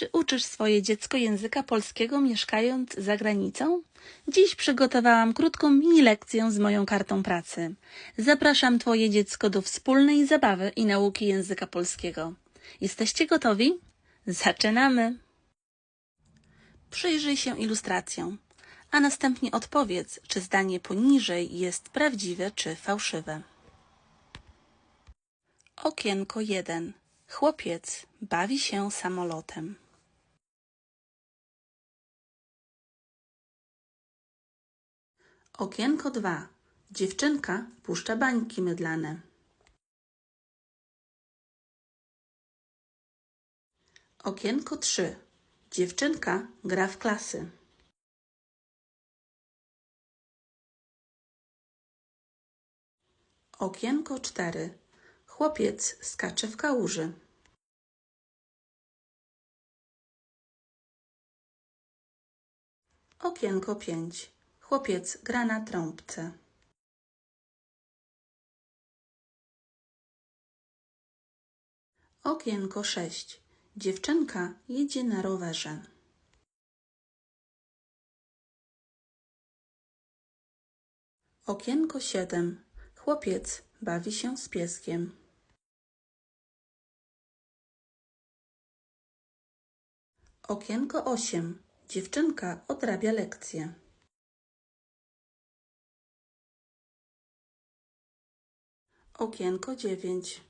Czy uczysz swoje dziecko języka polskiego mieszkając za granicą? Dziś przygotowałam krótką mini lekcję z moją kartą pracy. Zapraszam Twoje dziecko do wspólnej zabawy i nauki języka polskiego. Jesteście gotowi? Zaczynamy! Przyjrzyj się ilustracjom, a następnie odpowiedz, czy zdanie poniżej jest prawdziwe czy fałszywe. Okienko 1. Chłopiec bawi się samolotem. Okienko 2. Dziewczynka puszcza bańki mydlane. Okienko 3. Dziewczynka gra w klasy. Okienko 4. Chłopiec skacze w kałuży. Okienko 5. Chłopiec gra na trąbce. Okienko 6. Dziewczynka jedzie na rowerze. Okienko 7. Chłopiec bawi się z pieskiem. Okienko 8. Dziewczynka odrabia lekcje. Okienko 9.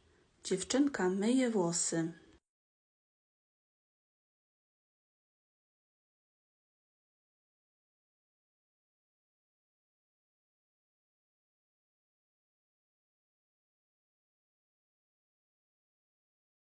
Dziewczynka myje włosy.